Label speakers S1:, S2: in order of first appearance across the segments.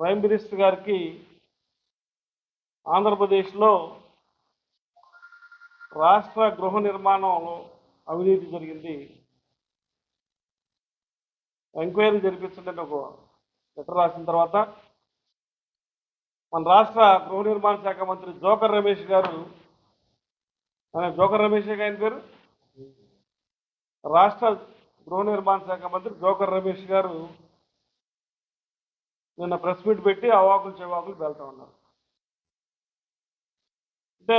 S1: Prime minister గారికి ఆంధ్రప్రదేశ్లో రాష్ట్ర గృహ నిర్మాణంలో అవినీతి జరిగింది. ఎంక్వైరీ జరిపించండి ఒక లెటర్ రాసిన తర్వాత మన రాష్ట్ర గృహ నిర్మాణ శాఖ మంత్రి జోకర్ రమేష్ గారు ఆయన జోకర్ రమేష్ ఆయన పేరు? రాష్ట్ర గృహ నిర్మాణ శాఖ మంత్రి జోకర్ రమేష్ గారు నిన్న ప్రెస్ మీట్ పెట్టి అవాకులు చెవాకులు వెళ్తా ఉన్నారు. అంటే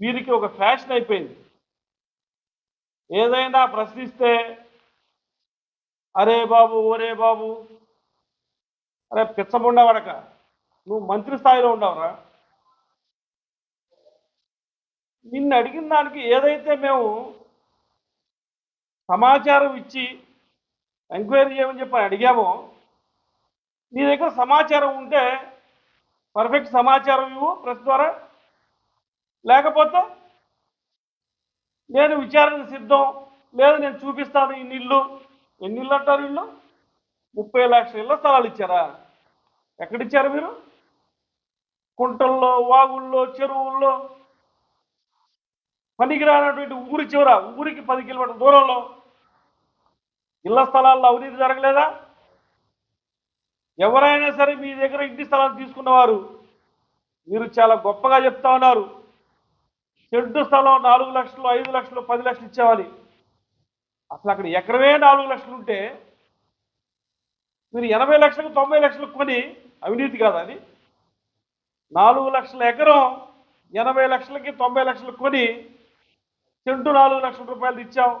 S1: వీరికి ఒక ఫ్యాషన్ అయిపోయింది. ఏదైనా ప్రశ్నిస్తే అరే బాబు ఓరే బాబు అరే పిచ్చబుండా వడక నువ్వు మంత్రి స్థాయిలో ఉండవురా. నిన్ను అడిగిన దానికి ఏదైతే మేము సమాచారం ఇచ్చి ఎంక్వైరీ చేయమని చెప్పి అడిగామో నీ దగ్గర సమాచారం ఉంటే పర్ఫెక్ట్ సమాచారం ఇవ్వు ప్రెస్ ద్వారా. లేకపోతే నేను విచారణ సిద్ధం లేదు నేను చూపిస్తాను ఇన్ని ఇల్లు ఎన్ని ఇల్లు అంటారు ఇల్లు ముప్పై లక్షల ఇళ్ళ స్థలాలు ఇచ్చారా? ఎక్కడిచ్చారు మీరు? కుంటల్లో వాగుల్లో చెరువుల్లో. పనికిరానటువంటి ఊరి చివర ఊరికి పది కిలోమీటర్ల దూరంలో. ఇళ్ళ స్థలాల్లో అవినీతి జరగలేదా? ఎవరైనా సరే మీ దగ్గర ఇంటి స్థలాన్ని తీసుకున్నవారు మీరు చాలా గొప్పగా చెప్తా ఉన్నారు. షెడ్డు స్థలం నాలుగు లక్షలు ఐదు లక్షలు పది లక్షలు ఇచ్చేవాలి. అసలు అక్కడ ఎకరమే నాలుగు లక్షలు ఉంటే మీరు ఎనభై లక్షలకు తొంభై లక్షలకు కొని అవినీతి కాదా అది? నాలుగు లక్షల ఎకరం ఎనభై లక్షలకి తొంభై లక్షలకు కొని చెంటు నాలుగు లక్షల రూపాయలు ఇచ్చాం.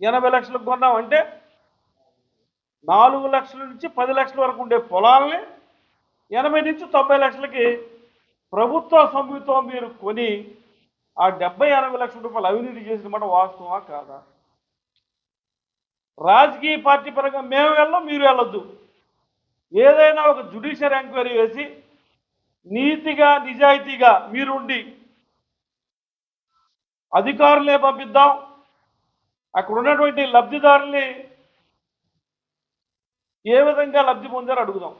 S1: ఎనభై లక్షలకు కొన్నాం అంటే నాలుగు లక్షల నుంచి పది లక్షల వరకు ఉండే పొలాలని ఎనభై నుంచి తొంభై లక్షలకి ప్రభుత్వ సొమ్ముతో మీరు కొని ఆ డెబ్బై ఎనభై లక్షల రూపాయలు అవినీతి చేసిన మాట వాస్తవమా కాదా? రాజకీయ పార్టీ పరంగా మేము వెళ్ళం మీరు వెళ్ళొద్దు. ఏదైనా ఒక జుడిషియల్ ఎంక్వైరీ వేసి నీతిగా నిజాయితీగా మీరుండి అధికారులే పంపిద్దాం. అక్కడ ఉన్నటువంటి లబ్ధిదారుల్ని ఏ విధంగా లబ్ధి పొందారో అడుగుదాం.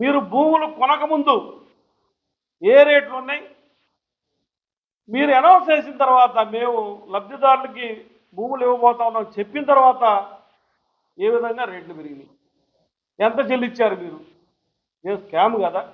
S1: మీరు భూములు కొనకముందు ఏ రేట్లు ఉన్నాయి? మీరు అనౌన్స్ చేసిన తర్వాత మేము లబ్ధిదారులకి భూములు ఇవ్వబోతా ఉన్నాం. చెప్పిన తర్వాత ఏ విధంగా రేట్లు పెరిగినాయి? ఎంత చెల్లించారు మీరు? నేను స్కామ్ కదా.